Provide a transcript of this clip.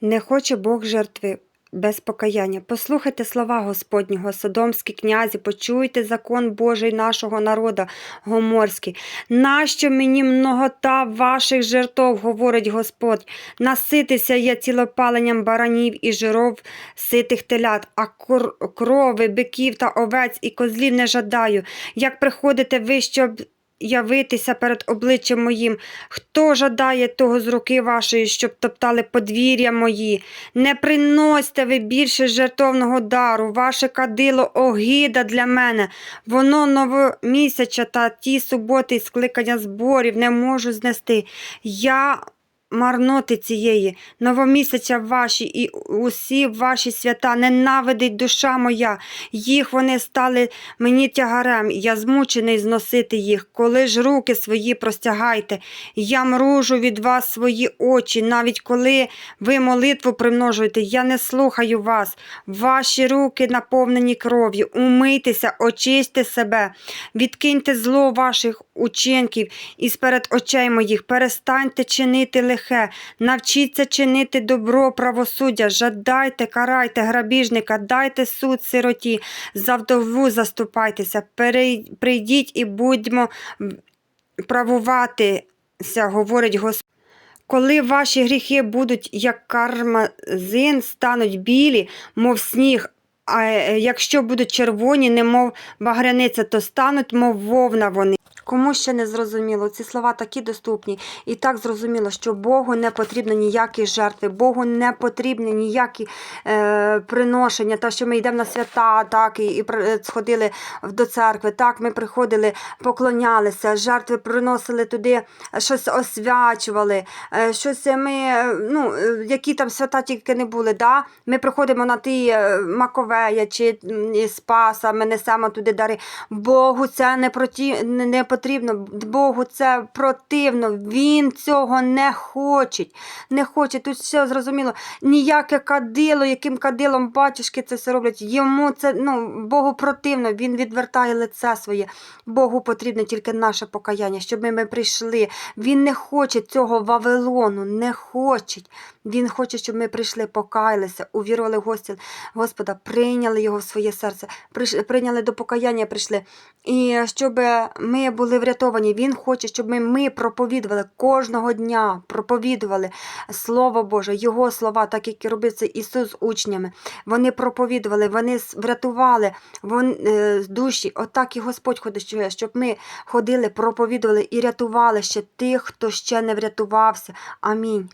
Не хоче Бог жертви без покаяння. Послухайте слова Господнього, Содомські князі, почуйте закон Божий нашого народа, гоморський. Нащо мені многота ваших жертв, говорить Господь? Наситися я цілопаленням баранів і жиров ситих телят, а кор- крови, биків та овець і козлів не жадаю. Як приходите ви, щоб явитися перед обличчям моїм, хто жадає того з руки вашої, щоб топтали подвір'я мої? Не приносьте ви більше жертовного дару, ваше кадило огида для мене. Воно новомісяча та ті суботи скликання зборів не можу знести. Я марноти цієї, новомісяча ваші і усі ваші свята ненавидить душа моя. Їх вони стали мені тягарем, я змучений зносити їх. Коли ж руки свої простягайте, я мружу від вас свої очі, навіть коли ви молитву примножуєте, я не слухаю вас. Ваші руки наповнені кров'ю. Умийтеся, очисьте себе, відкиньте зло ваших учинків із перед очей моїх, перестаньте чинити лихе, навчіться чинити добро, правосуддя, жадайте, карайте грабіжника, дайте суд сироті, за вдову заступайтеся, прийдіть і будьмо правуватися, говорить Господь. Коли ваші гріхи будуть, як кармазин, стануть білі, мов сніг, а е, якщо будуть червоні, немов багряниця, то стануть, мов вовна вони. Кому ще не зрозуміло, ці слова такі доступні. І так зрозуміло, що Богу не потрібно ніякі жертви, Богу не потрібні ніякі е, приношення, та що ми йдемо на свята, так, і, і е, сходили до церкви, так, ми приходили, поклонялися, жертви приносили туди, щось освячували, е, щось ми, е, ну, е, які там свята тільки не були, да? ми приходимо на ті Маковея чи Спаса, ми несемо туди дари. Богу це не, проті... не потрібно, Богу це противно, Він цього не хоче. Не хоче. Тут все зрозуміло. Ніяке кадило, яким кадилом батюшки це все роблять. Йому це ну, Богу противно, він відвертає лице своє. Богу потрібне тільки наше покаяння, щоб ми, ми прийшли. Він не хоче цього Вавилону, не хоче. Він хоче, щоб ми прийшли, покаялися, увірували в гості Господа, прийняли його в своє серце, прийняли до покаяння, прийшли. І щоб ми були врятовані, Він хоче, щоб ми, ми проповідували кожного дня, проповідували Слово Боже, Його слова, так як і робив це Ісус учнями. Вони проповідували, вони врятували вон, е, душі. Отак і Господь що- щоб ми ходили, проповідували і рятували ще тих, хто ще не врятувався. Амінь.